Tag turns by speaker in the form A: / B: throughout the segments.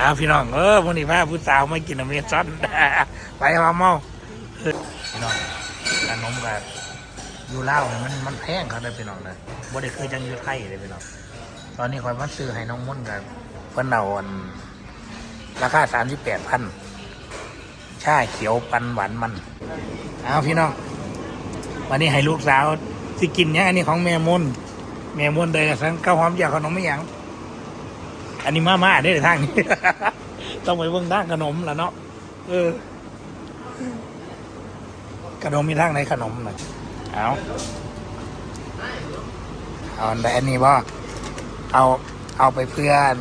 A: อ้าวพี่น้องเออวันนี้พาผู้สาวมากินอเมซอนไปมาเมาเออพี่น้องขนมกับอยู่เล่าเนี่ยมันมันแพงครับเลยพี่น้องเลยบ่ได้คือจังอยู่ไทยเลยพี่น้องตอนนี้คอยมาซื้อให้น้องมุ่นกับเพิ่นเอาราคาสามสิบแปดพันชาเขียวปันหวานมันอ้าวพี่น้องวันนี้ให้ลูกสาวสิกินเนี่ยอันนี้ของแม่มุ่นแม่มุ่นเดยสังข้าวหอมอยากขนมไม่หยัง อันนี้มาม่าได้ในทางนี้ ต้องไปเบิ่งด้านขนมแล้วเนาะเออขนมมีทางในขนมหน่อยเอาเอาอันใดอันนี้บ่เอาเอาไปเพื่อน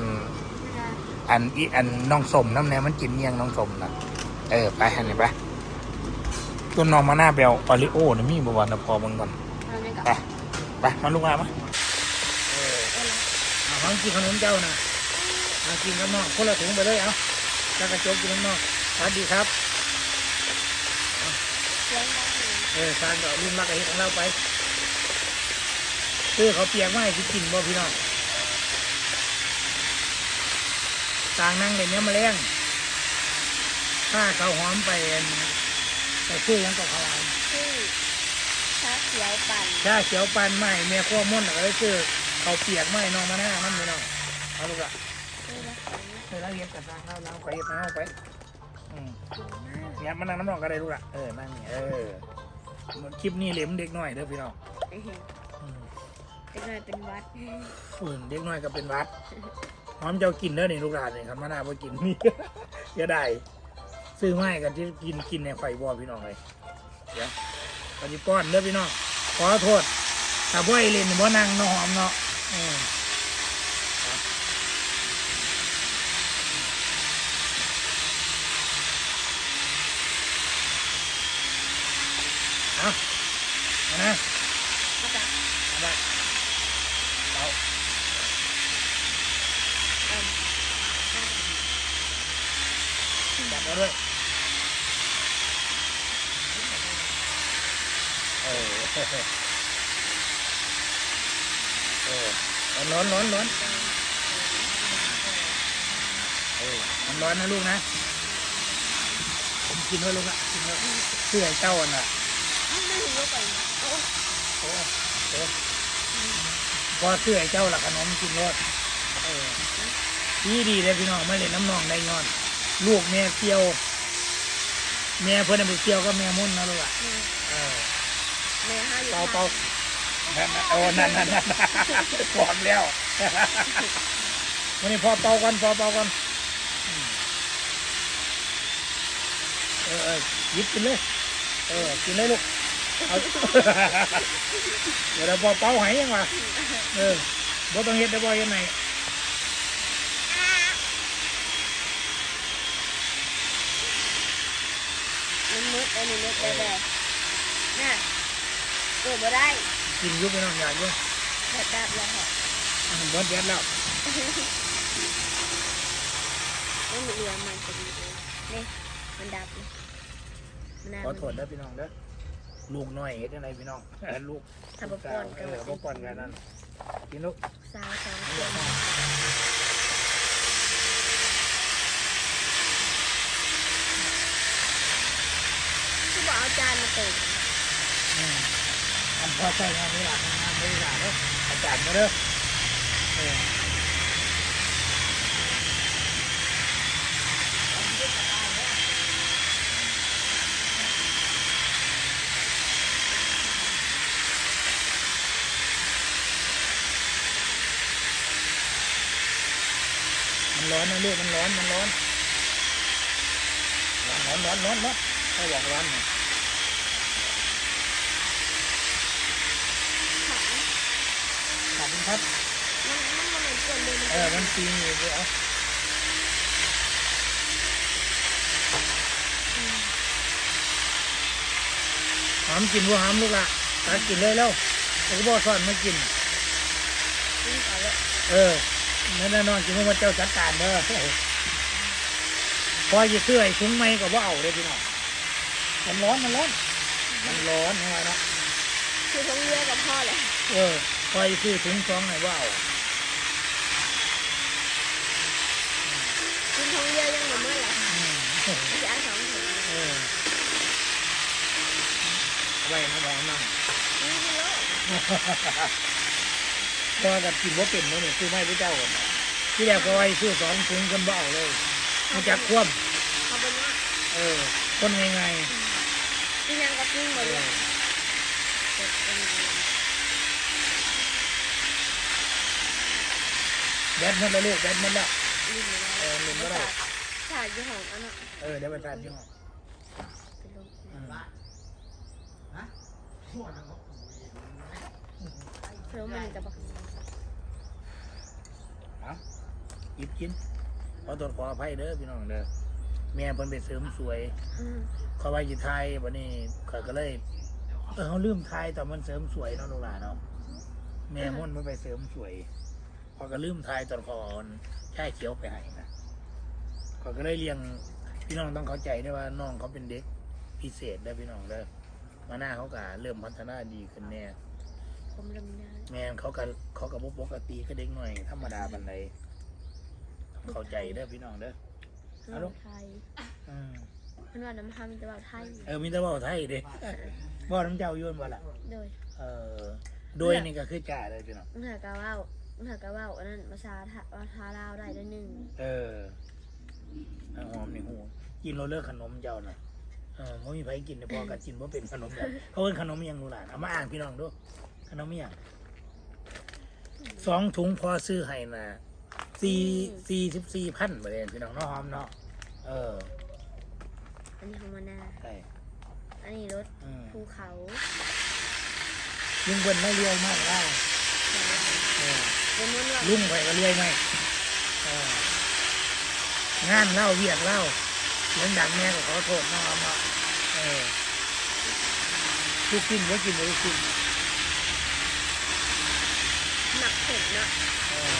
A: อันอีอันน้องสมน้ำเนี่ยมันกินเมี่ยงน้องสมนะเออไปอันนี้ไปต้นน้องมาหน้าเบลออริโอนะมีบวรนะพอเบิ่งก่อน
B: อันนี้กับ
A: ไปไปมาลูกมามาเออเอาของกินขนมเจ้านะ เอากินกับน้องคนละถุงไปเลยเอาจ้ากระจกกินกับน้องสวัสดีครับ
B: เลี้ยงได้อยู่
A: เออทานกับรุ่นรักไอ้ของเราไปซื้อเขาวเปียกมาให้สิกินบ่พี่น้องต่างนั่งเด่นเนี้ยมาเลี้ยงถ้าเขาวหอมไปอันไปซื้อหยังกับเขาวหวาน
B: ชื่อชาเขียวปั่น
A: ถ้าเขียวปันใหม่เมียขั้วม่วนอะไรซื้อเขาวเปียกไม่น้องมาหน้านั่นพี่น้องเอาลูกอะ
B: ชื่อละของ
A: เออแล้วเย็นกับทางเราเราไปเย็นเอาไปอืมเนี่ยมานั่งน้ำนองก็ได้ลูกอะเออนั่งนี่เออคลิปนี้เหลมเด็กน้อยเด้อพี่น้อง
B: เป็นหน่อยเป็นวัด
A: อื่นเด็กน้อยก็เป็นวัดหอมจ้ากินเด้อนี่ลูกหลานนี่ครับมาหน้าพอกินนี่จะได้ซื้อไม้กันที่กินกินในไข่บ่พี่น้องเลยเดี๋ยวปฏิป้อนเด้อพี่น้องขอโทษถ้าบ่ไอเล่นบ่นั่งเนาะหอมเนาะ เอาเอานะ
B: มาจาก
A: เอาไปเอา
B: เอิ่ม
A: จับมาด้วยเออเออร้อนร้อนร้อนเออมันร้อนนะลูกนะ ผมกินด้วยลูกนะกินด้วยเสื้อไอ้เจ้าอันน่ะ พอเสื้อไอ้เจ้าละขนมกินรสเออดีดีเลยพี่น้องไม่เล่นน้ำนองได้ย้อน ลูกแม่เที่ยว แม่เพื่อนไปเที่ยวก็แม่มุ่นนะลูกอะ
B: แม่
A: เออ
B: แม่ห้าอยู่
A: เป่าเป่านั่นน่ะโอ้นั่นนั่นนั่นพร้อมแล้ววันนี้พอเป่ากันพอเป่ากันอืมเออเออหยิบกินเลย เออกินเลยลูก เอาเดี๋ยวเราพอเป่าให้ยังวะเออบ่ต้องเฮ็ดได้บ่เฮ็ดไหน
B: มันมืดไอ้นี่มืดแต่แต่น่ะเกิดมาได้
A: กินอยุบไปน้องอยากอยุบ
B: แบบดับแล้วเหรอ
A: เบิดเด็ดแล้ว
B: ไม่มีเรือมันจะดีเลยนี่มันดับเลยมันดับ
A: ขอโทษนะพี่น้องเด้อ ลูกน้อยเฮ็ดจังไดพี่น้องเออลูก
B: ทำบก่อน
A: เออบ่ก่อนกันนั่นกินลูก
B: สาวสองค
A: เดี๋ยวนน้อง
B: ที่บอกเอาจานมาเติม
A: อืมอันพอใช้งานนี้ล่ะงานนี้ล่ะเด้ออาจารย์มาเด้อเออ มันร้อนนะลูกมันร้อนมันร้อนร้อนร้อนร้อนร้อนร้อนถ้าบอกร้อนเนี่ย
B: ค่ะ
A: ขอบคุณครับ
B: มันมันมันเหมือนส่วนเลย
A: เออมันซีนอยู่ด้วยเอาหอมกินวัวหอมลูกละตัดกินเลยแล้วแต่ก็บอกสอนมากิน
B: กินก่อนเลย
A: เออ แน่นอนกินว่าเจ้าจัดการเด้อพอจะเสื้อถุงไม่ก็บ่าเอาเลยพี่น้องมันร้อนมันร้อน มันร้อนนะเนะ
B: คือต้องเลือกกับพ่อเลย
A: เออพอจะซื้อถุงสองไหนว่าเอา
B: คุณท
A: องเยอะยังหนุ่
B: มเมื่อไหร่จะ
A: เอาสอง
B: ถุงเออไว้มาบอกนั่ง
A: พอกับกินว่าเป็นเนาะเนี่ยซื้อไม่พระเจ้าก่อนที่แรกก็ไว้ซื้อสองถุงคนบ่เอาเลยมันจักคว่
B: เขาเป็นว่าำ
A: เออ คนง่าย
B: ที่ยังกับพึ่ง
A: ๆ
B: หม
A: เอ
B: ดเล
A: อยแบตหมันแล้วลูกแบตหมันแล้ว
B: ลิ้น
A: เออลิ้นบ่ได้
B: ฉากยี่ห้ออันนั้น
A: เออเดี๋ยวไปทานที่ห้อง
B: เป็นลม
A: อืม
B: เพราะมันจะบอก
A: เอาหยิบกินขอตรวจขออภัยเด้อพี่น้องเด้อแม่เพิ่นไปเสริมสวย
B: อืม
A: เขาว่าสิทายวันนี้ข้อยก็เลยเออเขาลืมทายตอนมันเสริมสวยเนาะลูกหลานเนาะแม่ม่วนมันไปเสริมสวยเขาก็ลืมทายตอนคอนใช่เขียวไปให้นะเขาก็เลยเลี้ยงพี่น้องต้องเข้าใจด้วยว่าน้องเขาเป็นเด็กพิเศษได้อพี่น้องเด้อมาหน้าเขาก็เริ่มพัฒนาดีขึ้นแน่
B: ผมลำได้
A: แม่นเขาก็เขาก็บ่ปกติก็เด็กหน่อย ธรรมดาบันไดต้องเข้าใจเด้อพี่น้องเด้อ
B: ฮัลโหล ไทย
A: อืม
B: มันว่าน้ำฮามีแต่ว่าไทย
A: เออมีแต่เว่าไทยเด้บ่น้ำเจ้าโยนบ่ล่ะ
B: โดย
A: เออโดยนี่ก็คือจ่าเลยพี่น้อง
B: มหากาว่าวมหากาว่าวอันนั้นภาษาทะภาษาลาวได้ได้หนึ่ง
A: เออเอาหอมนี่หูกินเราเลิกขนมเจ้าน่ะเออไม่มีไผกินแต่พอกักินว่าเป็นขนมแบบเขาเป็นขนมอิหยังรู้ล่ะเอามาอ่านพี่น้องดู ขนมอิหยังสองถุงพอซื้อให้น่ะสี่สี่สิบสี่พันบาทพี่น้องเนาะหอมเนาะเออ
B: อันนี้ของมานา
A: ใช่
B: อันนี้รถ
A: อืม
B: ภูเขา
A: ลุงเบิ้นไม่เลี้ยงมากว่าเออ
B: เป็นนุ่นว่า
A: ลุงไปก็เลี้ยงไม่เอองานเล่าเวียกเล่าเสียงดังแม่ก็ขอโทษเนาะหอมเนาะเออลูกกินไว้กินไว้กิน
B: ห นักเผ็ดเนาะ
A: เออ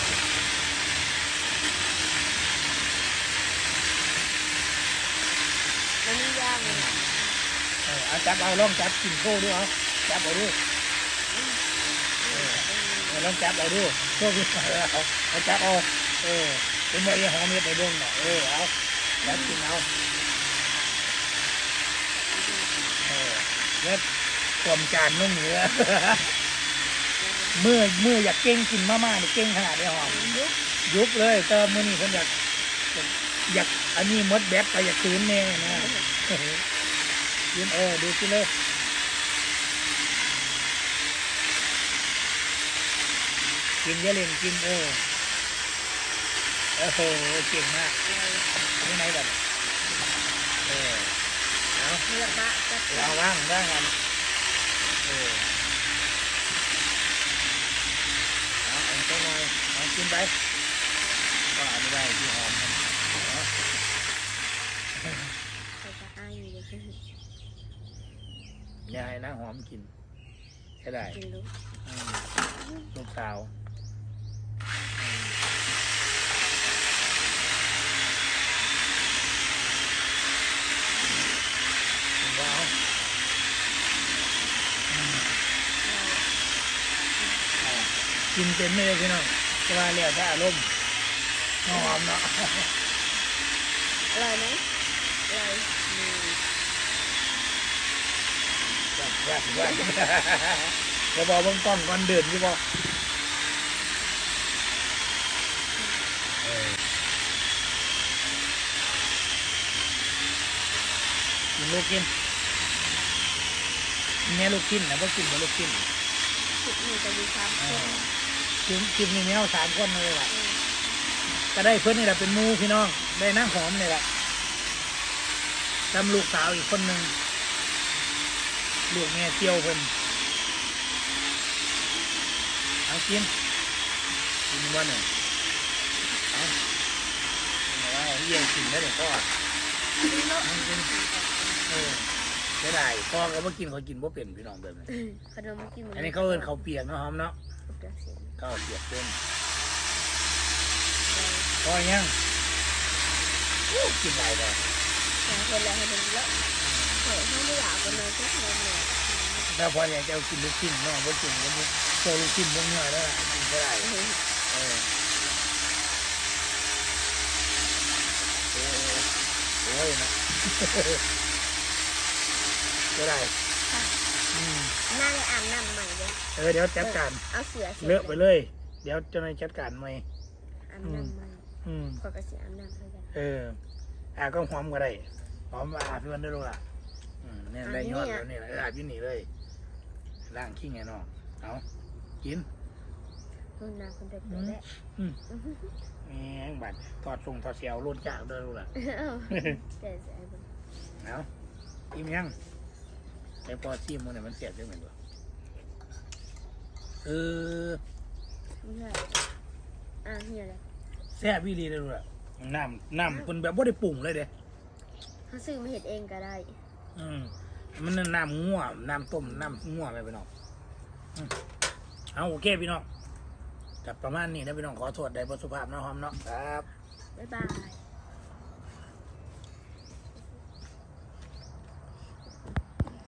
B: มันไม่ยากเลยนะ
A: เออเอาจับเอาลองจับกินโค้ด้วยเอาจับเอาดูเออลองจับเอาดูโค้กินเอาเอาเอาจับเอาเออเป็นว่าไอ้หอมเม็ดไปเบิ่งน่ะเออเอาจับกินเอาเออแล้วความจานนุ่งเหนือ เมื่อเมื่ออยากเก่งกินมาม่านี่เก่งขนาดนี้หอม
B: ยุบ
A: ยุบเลยแต่มื่อนี้เพิ่นอยากอยากอันนี้หมดแบตไปอยากคืนแน่นะยืนเออดูสิเลยกินเยอะเลยกินเออโอ้โหเก่งมากนี่ไหนแบบเออเอา
B: เลือกบะจับ
A: เราว่างว่างกันเออ เอาเอาตัวหน่อยเอากินไปก็อันนี้ได้ที่หอมมันเอา
B: ใส่กระอ้ายอยู่เลย
A: อย่าให้นางหอมกินใช่ได้
B: กินลูก
A: อืมลูกสาวกินแล้วอืมเอา กินเป็นไม่ได้พี่น้องจะว่าเรียกถ้าอารมณ์น้องหอมเนาะ
B: อร่อยไหมอร่อยนี่
A: แวบแวบแวบจะบอกเบิ่งกล้องก่อนเดินอยู่บ่เออกินลูกกินแม่ลูกกินนะบ่กินบ่ลูกกิน
B: ชุดนี้จะมีความ
A: เอ
B: เข้ม
A: อ กินกินนี่แมวสามคนเลยล่ะก็ได้เพิ่นนี่แหละเป็นหมูพี่น้อง ได้นางหอมนี่แหละจำลูกสาวอีกคนหนึ่งลูกแม่เที่ยวเพิ่นเอากินกินบ่เนี่ยเอาเอาไว้เยี่ยงกินได้เนี่ยพ่อ
B: กินลูก
A: เอากินเออได้ได้พ่อก็บ่กินเขากินบ่เป็นพี่น้องแบบนี้
B: ขนมกิน
A: อันนี้เขาเอิ้นเขาวเปียกเนาะหอมเนาะ
B: เปียกเสียง
A: ข้าวเปียกเป็นพอยังอู้กินได้เลย
B: แต่คนละให้เป็นแล้วเฮ้ยถ้าไม่อยากเป็นเลยก็ทำเลย
A: ถ้าพออยากจะเอากินลูกชิ้นเน้องบ่กินก็บ่เจอลูกชิ้นพวกนี้แล้วล่ะกินก็ได้เออโอ้โอ้ยนะก็ได้
B: ค่ะ
A: มอืม
B: ห น้าเลยอาบน้ำใหม่เลย
A: เออเดี๋ยวจัดการ
B: เอาเสือสร็จ
A: เลอะไปเลย เดี๋ยวเจะนายจัดการไหม
B: อาบน้ำใหม่
A: อืม
B: ขอกระเสียอาบน้ำเท่ากัน
A: เอออาก็หอมก็ได้หอมอาบเพื่อนได้รู้ล่ะอืมเนี่ยได้ยอดแล้วนี่แหละเอออาบอยี่นี่เลยล้างขี้ไงน้องเอากิน
B: รุ่นนาคนเด็ก
A: อืม
B: แหละ
A: อืมแหงบัดถอดทรงถอดเสียวรุ่นจากด้วยรู้ล่ะ
B: เอ้าแต่ใส่บ่
A: เอาอิ่มยัง ไอ้พอซีมันเนี่ยมันเสียบได้เหมือนกันเออ
B: ไม่ใช่อะเฮียเลย
A: แซ่บวิลีเลยรู้ล่ะน้ำน้ำเป็นแบบว่าได้ปรุงเลยเด้
B: เขาซื้อมาเห็ดเองก็ได้
A: อืมมันน่ะน้ำงัวน้ำต้มน้ำงัวไปพี่น้องอืมเอาโอเคพี่น้องกับประมาณนี้นะพี่น้องขอโทษได้บทสุภาพเนาะหอมเนาะครับ
B: บ๊ายบาย